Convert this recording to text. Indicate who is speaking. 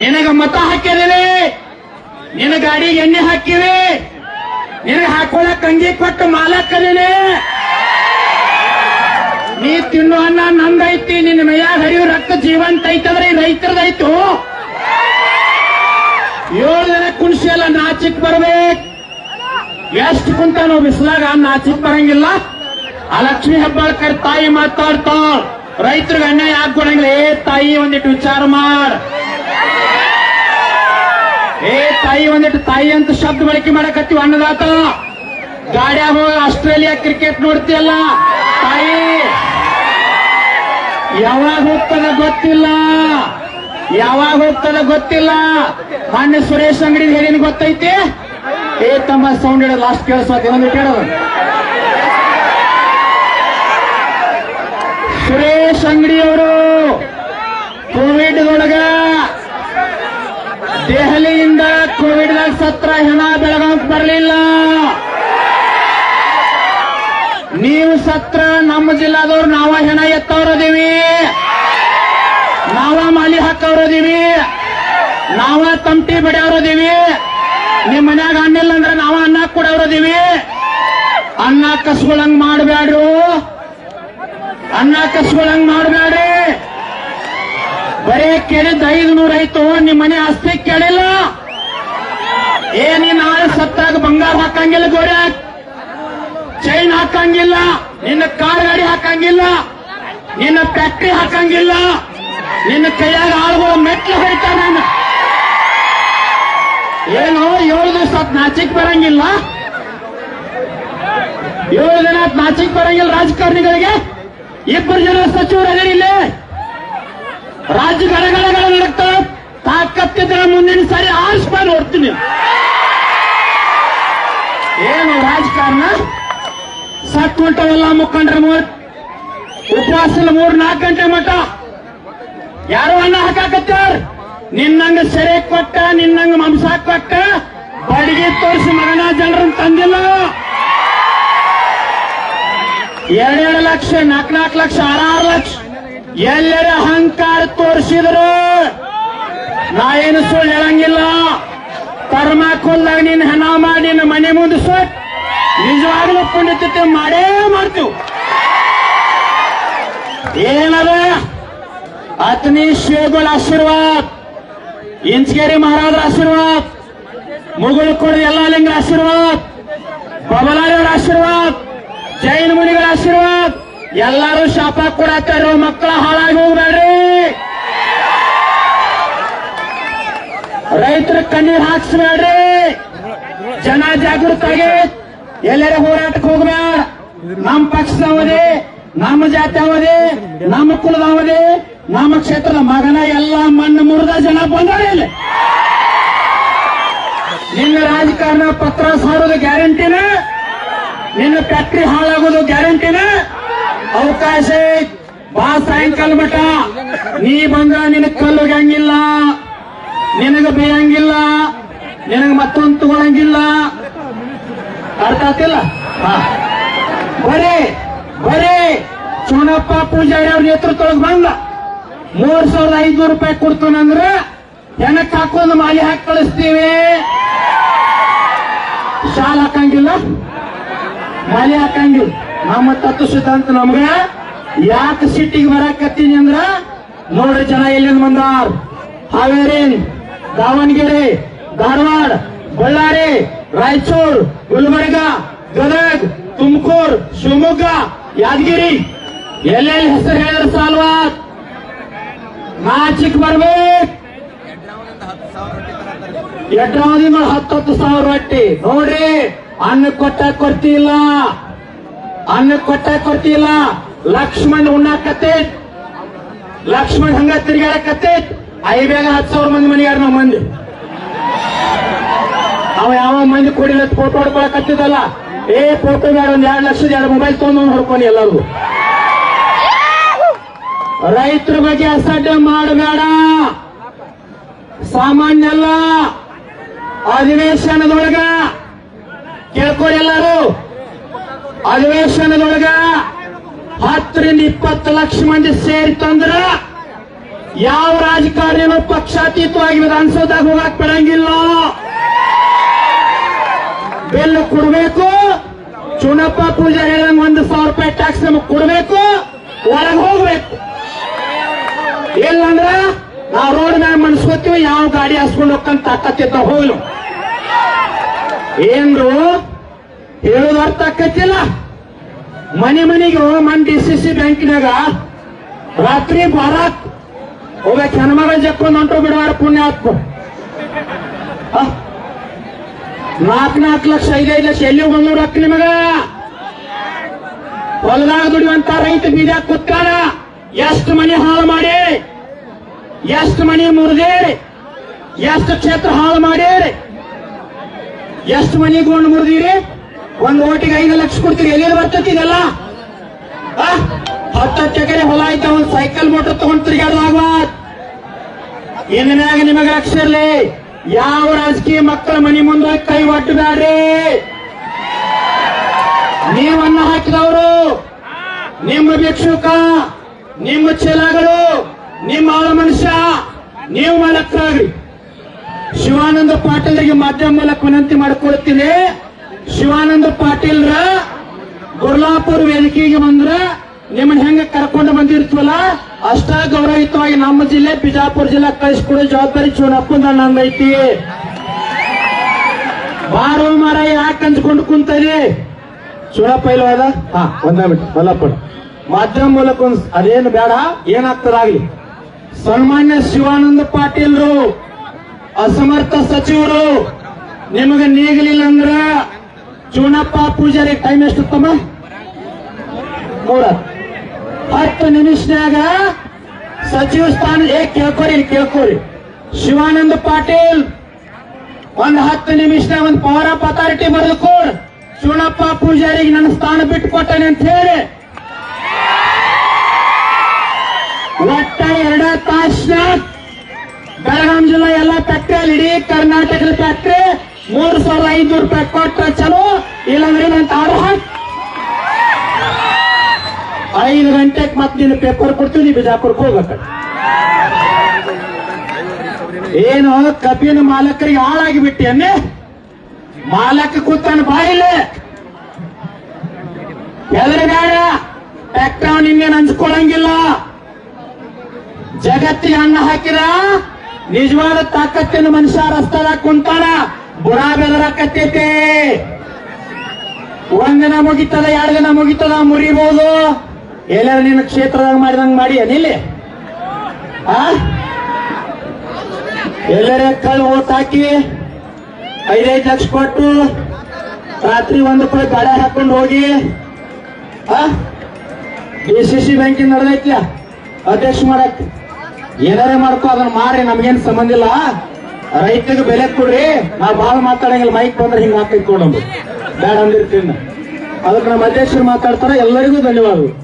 Speaker 1: ನಿನಗ ಮತ ಹಾಕಿದಿವಿ ನಿನ್ನ ಗಾಡಿಗೆ ಎಣ್ಣೆ ಹಾಕಿವಿ ನಿನಗೆ ಹಾಕೊಳಕ್ ಅಂಗಿ ಕೊಟ್ಟು ಮಾಲಕ್ಕದಿನಿ ನೀ ತಿನ್ನು ಅನ್ನ ನಂದೈತಿ, ನಿನ್ನ ಮೈಯಾಗ ಹರಿಯೋ ರಕ್ತ ಜೀವಂತ ಐತಂದ್ರೆ ರೈತರದೈತು. ಏಳು ಜನ ಕುಣಿಸಿ ಎಲ್ಲ ನಾಚಿಕ್ ಬರ್ಬೇಕು. ಎಷ್ಟು ಕುಂತ ನಾವು ಬಿಸಿಲಾಗ ನಾಚಿಕ್ ಬರಂಗಿಲ್ಲ. ಆ ಲಕ್ಷ್ಮಿ ಹೆಬ್ಬಾಳ್ಕರ್ ತಾಯಿ ಮಾತಾಡ್ತಾಳ. ರೈತರಿಗೆ ಅನ್ಯಾಯ ಯಾಕೆ ಏ ತಾಯಿ ಒಂದಿಟ್ಟು ವಿಚಾರ ಮಾಡ್. ತಾಯಿ ಒಂದಿಟ್ಟು ತಾಯಿ ಅಂತ ಶಬ್ದ ಬಳಕೆ ಮಾಡಕತ್ತೀವಿ, ಅನ್ನದಾತ. ಗಾಡ್ಯಾಗ ಹೋಗಿ ಆಸ್ಟ್ರೇಲಿಯಾ ಕ್ರಿಕೆಟ್ ನೋಡ್ತಿಯಲ್ಲ? ತಾಯಿ, ಯಾವಾಗ ಹೋಗ್ತದ ಗೊತ್ತಿಲ್ಲ. ಯಾವಾಗ ಹೋಗ್ತದ ಗೊತ್ತಿಲ್ಲ. ಮಾನ್ಯ ಸುರೇಶ್ ಅಂಗಡಿ ಹೇಳಿನ ಗೊತ್ತೈತಿ? ಏ ತಮ್ಮ ಸೌಂಡ್ ಹೇಳೋದು ಲಾಸ್ಟ್ ಕೇಳಿಸ್ವಾತಿ ಒಂದು ಕೇಳೋದು ಸುರೇಶ್ ಅಂಗಡಿ ಅವರು ಕೋವಿಡ್ ಒಳಗ ದೆಹಲಿಯಿಂದ ಕೋವಿಡ್ ದಾಗ ಸತ್ರ ಹೆಣ ಬೆಳಗಾವ್ ಬರಲಿಲ್ಲ. ನೀವು ಸತ್ರ ನಮ್ಮ ಜಿಲ್ಲಾದವ್ರು ನಾವ ಹೆಣ ಎತ್ತವ್ರದೀವಿ ನಾವ ಮಾಲಿ ಹಾಕವ್ರದೀವಿ ನಾವ ತಮಟಿ ಬಡಿಯವ್ರದೀವಿ ನಿಮ್ ಮನ್ಯಾಗ ಅನ್ನಿಲ್ಲ ಅಂದ್ರೆ ನಾವ ಅನ್ನ ಕೊಡವ್ರದೀವಿ ಅನ್ನ ಕಸ್ಕೊಳಂಗ್ ಮಾಡಬೇಡ್ರು ಅನ್ನ ಕಸ್ಕೊಳಂಗ್ ಮಾಡಬೇಡ್ರಿ ಬರೀ ಕೇಳಿದ್ ಐದು ನೂರ ಐತು, ನಿಮ್ ಮನೆ ಆಸ್ತಿ ಕೇಳಿಲ್ಲ. ಏ ನೀ ನಾಳೆ ಸತ್ತಾಗ ಬಂಗಾರ ಹಾಕಂಗಿಲ್ಲ ಗೋರ್ಯಾಕ್ ಚೈನ್ ಹಾಕಂಗಿಲ್ಲ. ನಿನ್ನ ಕಾರ್ ಗಾಡಿ ಹಾಕಂಗಿಲ್ಲ. ನಿನ್ನ ಫ್ಯಾಕ್ಟ್ರಿ ಹಾಕಂಗಿಲ್ಲ. ನಿನ್ನ ಕೈಯಾಗ ಆಳುಗಳು ಮೆಟ್ಲು ಹೊಡಿತಾನ ಏನು, ಏಳು ದಿವಸ ನಾಚಿಕ್ ಬರಂಗಿಲ್ಲ? ಏಳು ದಿನ ನಾಚಿಕ್ ಬರಂಗಿಲ್ಲ ರಾಜಕಾರಣಿಗಳಿಗೆ? ಇಬ್ಬರು ಜನ ಸಚಿವರು ಇಲ್ಲಿ. ರಾಜ್ಯ ಗಡಗಡಗಳ ನಡಕ್ತಾವ ತಾಕತ್ತಿದ್ರೆ ಮುಂದಿನ ಸಾರಿ ಆಸ್ಪಾನ್ ನೋಡ್ತೀನಿ. ಏನು ರಾಜಕಾರಣ? ಸತ್ ಉಂಟವಲ್ಲ ಮುಖಂಡ್ರ ಮೂರ್ ಉಪವಾಸ ಮೂರ್ ನಾಲ್ಕು ಗಂಟೆ ಮಠ. ಯಾರು ಅನ್ನ ಹಾಕಾಕತ್ತಾರ? ನಿನ್ನಂಗ ಸೆರೆ ಕೊಟ್ಟ, ನಿನ್ನಂಗ ಮಾಂಸ ಕೊಟ್ಟ, ಬಡಿಗೆ ತೋರಿಸಿ ಮಗನ ಜನರನ್ನ ತಂದಿಲ್ಲ. ಎರಡೆರಡು ಲಕ್ಷ, ನಾಲ್ಕು ನಾಲ್ಕು ಲಕ್ಷ, ಆರಾರು ಲಕ್ಷ. ಎಲ್ಲರ ಅಹಂಕಾರ ತೋರಿಸಿದ್ರು. ನಾ ಏನು ಸುಳ್ಳು ಹೇಳಂಗಿಲ್ಲ. ಕರ್ಮ ಕೊಲ್ಲಾಗ ನೀನ್ ಹಣ ಮಾಡಿ, ನಿನ್ನ ಮನೆ ಮುಂದೆ ಸುಟ್ ನಿಜವಾಗ್ಲೂ ಪುಣ್ಯತೆ ಮಾಡೇ ಮಾಡ್ತೀವಿ. ಏನದ ಅತ್ನಿ ಶ್ರೀಗಳ ಆಶೀರ್ವಾದ. ಇಂಚಗೇರಿ ಮಹಾರಾಜರ ಆಶೀರ್ವಾದ. ಮುಗುಳು ಕೊಡ ಎಲ್ಲ ಲಿಂಗ ಆಶೀರ್ವಾದ. ಬಬಲಾರಿಯವರ ಆಶೀರ್ವಾದ. ಜೈನ ಮುನಿಗಳ ಆಶೀರ್ವಾದ. ಎಲ್ಲರೂ ಶಾಪ ಕೊಡತ್ತಾರೋ ಮಕ್ಕಳ ಹಾಳಾಗಿ ಹೋಗ್ಬೇಡ್ರಿ. ರೈತರ ಕಣ್ಣೀರ್ ಹಾಕ್ಸ್ಬೇಡ್ರಿ ಜನ ಜಾಗೃತಾಗಿ ಎಲ್ಲರ ಹೋರಾಟಕ್ಕೆ ಹೋಗ್ಬೇಡ. ನಮ್ಮ ಪಕ್ಷದವದೇ ನಮ್ಮ ಜಾತಿಯವದೇ ನಮ್ಮ ಕುಲದವದೇ ನಮ್ಮ ಕ್ಷೇತ್ರದ ಮಗನ ಎಲ್ಲ ಮಣ್ಣು ಮುರಿದ ಜನ ಬಂದವರೇ ಇಲ್ಲಿ. ನಿನ್ನ ರಾಜಕಾರಣ ಪತ್ರ ಸಾರೋದು ಗ್ಯಾರಂಟಿನ? ನಿನ್ನ ಫ್ಯಾಕ್ಟ್ರಿ ಹಾಳಾಗೋದು ಗ್ಯಾರಂಟಿನ? ಅವಕಾಶ. ಬಾ ಸಾಯಂಕಾಲ ಮಠ. ನೀ ಬಂದ ನಿನಗೆ ಕಲ್ಲು ಒಗ್ಯಂಗಿಲ್ಲ ನಿನಗ ಬೇಯಂಗಿಲ್ಲ ನಿನಗ ಮತ್ತೊಂದು ತಗೊಳಂಗಿಲ್ಲ. ಅರ್ಥ ಆಗ್ತಿಲ್ಲ? ಬರೇ, ಬರೀ. ಚುನಪ್ಪ ಪೂಜಾರಿ ಅವ್ರ ನೇತೃತ್ವದೊಳಗೆ ಬಂದ. ಮೂರ್ ಸಾವಿರದ ಐದ್ನೂರು ರೂಪಾಯಿ ಕೊಡ್ತಾನಂದ್ರೆ ಹೆಣಕ್ ಹಾಕೊಂಡು ಮಾಲಿ ಹಾಕಿ ಕಳಿಸ್ತೀವಿ. ಶಾಲ್ ಹಾಕಂಗಿಲ್ಲ? ಮಾಲಿ ಹಾಕಂಗಿಲ್ಲ. ನಮ್ಮ ತತ್ವ ಸಿದ್ಧಾಂತ ನಮ್ಗ ಯಾಕೆ ಸಿಟ್ಟಿಗೆ ಬರಕತ್ತೀನಿ ಅಂದ್ರ ನೋಡ್ರಿ ಜನ ಎಲ್ಲಿಂದ ಬಂದಾರ. ಹಾವೇರಿ ದಾವಣಗೆರೆ, ಧಾರವಾಡ, ಬಳ್ಳಾರಿ, ರಾಯಚೂರು, ಗುಲ್ಬರ್ಗ, ಗದಗ, ತುಮಕೂರು, ಶಿವಮೊಗ್ಗ, ಯಾದಗಿರಿ. ಎಲ್ಲೆಲ್ಲಿ ಹೆಸರು ಹೇಳಿದ್ರೆ ಸಾಲ್ವಾ? ನಾಚಿಕ್ ಬರ್ಬೇಕು. ಎಡ್ರಾವಧಿನ ಹತ್ತತ್ತು ಸಾವಿರ ರೊಟ್ಟಿ. ನೋಡ್ರಿ, ಅನ್ನ ಕೊಟ್ಟ ಕೊಡ್ತಿಲ್ಲ ಅನ್ನ ಕೊಟ್ಟ ಕೊಡ್ತಿಲ್ಲ ಲಕ್ಷ್ಮಣ್ ಉಣ್ಣಾಕತ್ತೈತ್ ಲಕ್ಷ್ಮಣ್ ಹಂಗ ತಿರ್ಗಾಡಕತ್ತೈತ್ ಐಬ್ಯಾಗ ಹತ್ತು ಸಾವಿರ ಮಂದಿ ಮನೆಯಾರ ನಾವು ಮಂದಿ. ಅವ ಯಾವ ಮಂದಿ ಕೊಡಿಲ್ಲ ಫೋಟೋ ಹೊಡ್ಕೊಳಕತ್ತಿದ್ದಲ್ಲ, ಏ ಫೋಟೋ ಬೇಡ ಒಂದ್ ಎರಡು ಲಕ್ಷದ ಎರಡು ಮೊಬೈಲ್ ತಗೊಂಡು ಹೊಡ್ಕೊಂಡು ಎಲ್ಲರೂ ರೈತರ ಬಗ್ಗೆ ಅಸಡ್ಡೆ ಮಾಡಬೇಡ. ಸಾಮಾನ್ಯ ಅಲ್ಲ. ಅಧಿವೇಶನದೊಳಗ ಕೇಳ್ಕೊರಿ ಎಲ್ಲರೂ. ಅಧಿವೇಶನದೊಳಗ ಹತ್ತರಿಂದ ಇಪ್ಪತ್ತು ಲಕ್ಷ ಮಂದಿ ಸೇರಿತಂದ್ರ ಯಾವ ರಾಜಕಾರಣಿನೂ ಪಕ್ಷಾತೀತವಾಗಿ ವಿಧಾನಸೌಧ ಹೋಗಕ್ ಬಿಡಂಗಿಲ್ಲ ಬಿಲ್ ಕೊಡ್ಬೇಕು. ಚುನಪ್ಪ ಪೂಜಾರಿ ಹೇಳಿದಂಗೆ ಒಂದು ಸಾವಿರ ರೂಪಾಯಿ ಟ್ಯಾಕ್ಸ್ ನಮಗೆ ಕೊಡ್ಬೇಕು. ಒಳಗೆ ಹೋಗ್ಬೇಕು. ಇಲ್ಲಂದ್ರ ನಾವು ರೋಡ್ ಮ್ಯಾಗ ಮನ್ಸ್ಕೋತೀವಿ, ಯಾವ ಗಾಡಿ ಹಾಸ್ಕೊಂಡು ಹೋಗ್ಕಂತ ತಾಕತ್ತಿತ್ತ ಹೋಗ್ಲು. ಏನ್ರು ಹೇಳೋದು ಅರ್ಥ ಆಕತ್ತಿಲ್ಲ ಮನೆ ಮನೆಗೆ ಮನ್ ಡಿ ಸಿ ಸಿ ಬ್ಯಾಂಕಿನಾಗ ರಾತ್ರಿ ಬಾರಾಕ್ ಹೋಗ್ಬೇಕು ಹೆಣ್ಮಗಳ ಜಕ್ಕೊಂಡ್ ಹೊಂಟು ಬಿಡವಾರ ಹಾಕು ನಾಲ್ಕು ನಾಲ್ಕು ಲಕ್ಷ, ಐದೈದು ಲಕ್ಷ ಎಲ್ಲಿ ಬಂದ್ರು ಅಕ್ಕ ನಿಮಗ? ಹೊಲದಾಗ ದುಡಿಯುವಂತ ರೈತ ಬೀಜ ಕುತ್ತಾನ ಎಷ್ಟು ಮನೆ ಹಾಳು ಮಾಡಿ? ಎಷ್ಟು ಮನೆ ಮುರಿದೇರಿ ಎಷ್ಟು ಕ್ಷೇತ್ರ ಹಾಳು ಮಾಡಿರಿ ಎಷ್ಟು ಮನೆ ಗೊಂಡು ಮುರಿದಿರಿ? ಒಂದು ಓಟಿಗೆ ಐದು ಲಕ್ಷ ಕೊಡ್ತೀರಿ ಎಲ್ಲಿ ಬರ್ತೈತಿ ಇದೆಲ್ಲ? ಆ? ಹತ್ತತ್ತು ಎಕರೆ ಹೊಲ ಐತ ಒಂದು ಸೈಕಲ್ ಮೋಟರ್ ತಗೊಂಡ್ ತಿರುಗಾಡುವಾಗ ಇನ್ನು ಮ್ಯಾಗ ನಿಮಗೆ ಲಕ್ಷ ಯಾವ ರಾಜಕೀಯ ಮಕ್ಕಳ ಮನಿ ಮುಂದೆ ಕೈ ಒಟ್ಟಬೇಡ್ರಿ ನೀವನ್ನ ಹಾಕಿದವರು, ನಿಮ್ಮ ಭಿಕ್ಷುಕ, ನಿಮ್ಮ ಚೆಲಗಳು ನಿಮ್ಮ ಆಳ ಮನುಷ್ಯ, ನೀವು ಮಾಲಕರಾಗ್ರಿ. ಶಿವಾನಂದ ಪಾಟೀಲ್ರಿಗೆ ಮಾಧ್ಯಮ ಮೂಲಕ ವಿನಂತಿ ಮಾಡಿಕೊಳ್ತೀನಿ. ಶಿವಾನಂದ ಪಾಟೀಲ್ರ ಗುರ್ಲಾಪುರ ವೇದಿಕೆಗೆ ಬಂದ್ರ ನಿಮ್ಮನ್ನ ಹೆಂಗ ಕರ್ಕೊಂಡು ಬಂದಿರ್ತೀವಲ್ಲ? ಅಷ್ಟ ಗೌರವಯುತವಾಗಿ ನಮ್ಮ ಜಿಲ್ಲೆ, ಬಿಜಾಪುರ ಜಿಲ್ಲಾ ಕಳಿಸ್ಕೊಡೋ, ಜವಾಬ್ದಾರಿ ಚೂನಪ್ಪಂದ ನಂದೈತಿ ಬಾರೋ ಮರ ಯಾಕೆ ಅಂದ್ಕೊಂಡು ಕುಂತರಿ ಚೂನಪ್ಪ ಇಲ್ವಾದ ಹಾ, ಒಂದೇ ಬಿಟ್ಟು ಮಲ್ಲಪ್ಪ ಮಾಧ್ಯಮ ಮೂಲಕ ಒಂದ್ ಅದೇನು ಬೇಡ ಏನಾಗ್ತದಾಗ್ಲಿ ಸನ್ಮಾನ್ಯ ಶಿವಾನಂದ ಪಾಟೀಲ್ರು, ಅಸಮರ್ಥ ಸಚಿವರು, ನಿಮಗೆ ನೀಗಲಿಲ್ಲ ಅಂದ್ರ ಚೂನಪ್ಪ ಪೂಜಾರಿ ಟೈಮ್ ಎಷ್ಟು ತಮ್ಮ ಮೂರ. ಹತ್ತು ನಿಮಿಷನಾಗ ಸಚಿವ ಸ್ಥಾನ, ಏ, ಕೇಳ್ಕೊರಿ ಕೇಳ್ಕೊರಿ. ಶಿವಾನಂದ ಪಾಟೀಲ್, ಒಂದ್ ಹತ್ತು ನಿಮಿಷನಾಗ ಒಂದು ಪವರ್ ಆಫ್ ಅಥಾರಿಟಿ ಬರೆದು ಶಿವಣಪ್ಪ ಪೂಜಾರಿಗೆ ನನ್ನ ಸ್ಥಾನ ಬಿಟ್ಟು ಕೊಟ್ಟನೆ ಅಂತ ಹೇಳಿ. ಒಟ್ಟ ಎರಡ ತಾಸ್ನಾಗ ಬೆಳಗಾಂ ಜಿಲ್ಲಾ ಎಲ್ಲ ಫ್ಯಾಕ್ಟ್ರಿ ಅಲ್ಲಿ ಇಡೀ ಕರ್ನಾಟಕದ ಫ್ಯಾಕ್ಟ್ರಿ ಮೂರು ಸಾವಿರದ ಐನೂರು ರೂಪಾಯಿ ಕೊಟ್ಟ ಚಲೋ, ಇಲ್ಲಾಂದ್ರೆ ನಂತ ಆರು ಹಾಕಿ ಐದು ಗಂಟೆಗೆ ಮತ್ತೆ ನೀನು ಪೇಪರ್ ಕೊಡ್ತೀನಿ ಬಿಜಾಪುರಕ್ಕೆ ಹೋಗ್ಬೇಕು. ಏನು, ಕಬ್ಬಿನ ಮಾಲಕರಿಗೆ ಹಾಳಾಗಿ ಬಿಟ್ಟಿ ಅನ್ನ? ಮಾಲಕ ಕೂತಾನ ಬಾಯಿಲೆ. ಬೇಡ ಅವನು ನಿನ್ನೇನು ಹಂಚ್ಕೊಳಂಗಿಲ್ಲ ಜಗತ್ತಿಗೆ ಅನ್ನ ಹಾಕಿರ ನಿಜವಾದ ತಾಕತ್ತಿನ ಮನುಷ್ಯ ರಸ್ತಾದಾಗ ಕುಂತಾನ ಬುಡ ಬೆದರಾಕತ್ತೈತೆ ಒಂದ್ ದಿನ ಮುಗಿತದ, ಎರಡು ದಿನ ಮುಗಿತದ ಮುರಿಬಹುದು ಎಲ್ಲಾರ ನಿನ್ನ ಕ್ಷೇತ್ರದಾಗ ಮಾಡಿದಂಗ ಮಾಡಿ ಅನಿಲ್ಲಿ ಆ? ಎಲ್ಲರೇ ಕಳ್ಳು ಓಟ್ ಹಾಕಿ ಐದೈದು ಲಕ್ಷ ಕೊಟ್ಟು ರಾತ್ರಿ ಒಂದು ಕೂಡ ಗಾಡಿ ಹಾಕೊಂಡು ಹೋಗಿ, ಆ? ಡಿ ಸಿ ಸಿ ಬ್ಯಾಂಕಿಂದ ನಡೆದೈತ್ಲ ಅಧ್ಯಕ್ಷ ಮಾಡಕ್. ಏನಾರೇ ಮಾಡ್ಕೋ, ಅದನ್ನ ಮಾರಿ ನಮ್ಗೇನ್ ಸಂಬಂಧ ಇಲ್ಲ. ರೈತರಿಗೆ ಬೆಲೆ ಕೊಡ್ರಿ. ನಾವು ಭಾಳ ಮಾತಾಡಂಗಿಲ್ಲ, ಮೈಕ್ ಬಂದ್ರೆ ಹಿಂಗೆ ಹಾಕಿ ಕೊಡೋದು ಬೇಡ ಅಂದಿರ್ತೀನಿ ಅದಕ್ಕೆ ನಮ್ಮ ಅಧ್ಯಕ್ಷರು ಮಾತಾಡ್ತಾರೆ. ಎಲ್ಲರಿಗೂ ಧನ್ಯವಾದಗಳು.